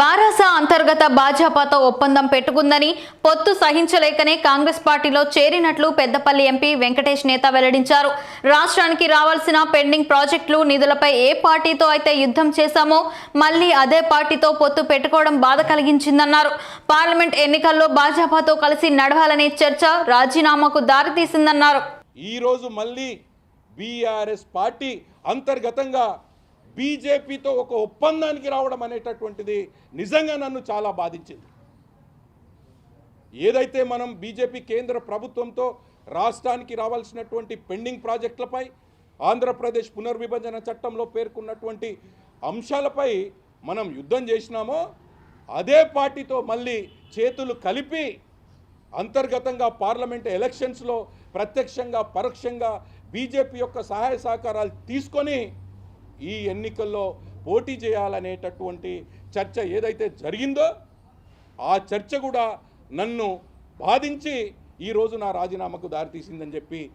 బారాస అంతర్గత భాజపాతో ఒప్పందం పెట్టుకుందని పొత్తు సహించలేకనే కాంగ్రెస్ పార్టీలో చేరినట్లు పెద్దపల్లి ఎంపీ వెంకటేష్ నేత వెల్లడించారు. రాష్ట్రానికి రావాల్సిన పెండింగ్ ప్రాజెక్టులు నిధులపై ఏ పార్టీతో అయితే యుద్ధం చేశామో మళ్ళీ అదే పార్టీతో పొత్తు పెట్టుకోవడం బాధ కలిగించిందన్నారు. పార్లమెంట్ ఎన్నికల్లో భాజపాతో కలిసి నడవాలనే చర్చ రాజీనామాకు దారితీసిందన్నారు. రోజు మళ్ళీ బీఆర్ఎస్ పార్టీ అంతర్గతంగా బీజేపీతో ఒక ఒప్పందానికి రావడం అనేటటువంటిది నిజంగా నన్ను చాలా బాధించింది. ఏదైతే మనం బీజేపీ కేంద్ర ప్రభుత్వంతో రాష్ట్రానికి రావాల్సినటువంటి పెండింగ్ ప్రాజెక్టులపై ఆంధ్రప్రదేశ్ పునర్విభజన చట్టంలో పేర్కొన్నటువంటి అంశాలపై మనం యుద్ధం చేసినామో అదే పార్టీతో మళ్ళీ చేతులు కలిపి అంతర్గతంగా పార్లమెంట్ ఎలక్షన్స్లో ప్రత్యక్షంగా పరోక్షంగా బీజేపీ యొక్క సహాయ సహకారాలు తీసుకొని ఈ ఎన్నికల్లో పోటీ చేయాలనేటటువంటి చర్చ ఏదైతే జరిగిందో ఆ చర్చ కూడా నన్ను బాధించి ఈరోజు నా రాజీనామాకు దారితీసిందని చెప్పి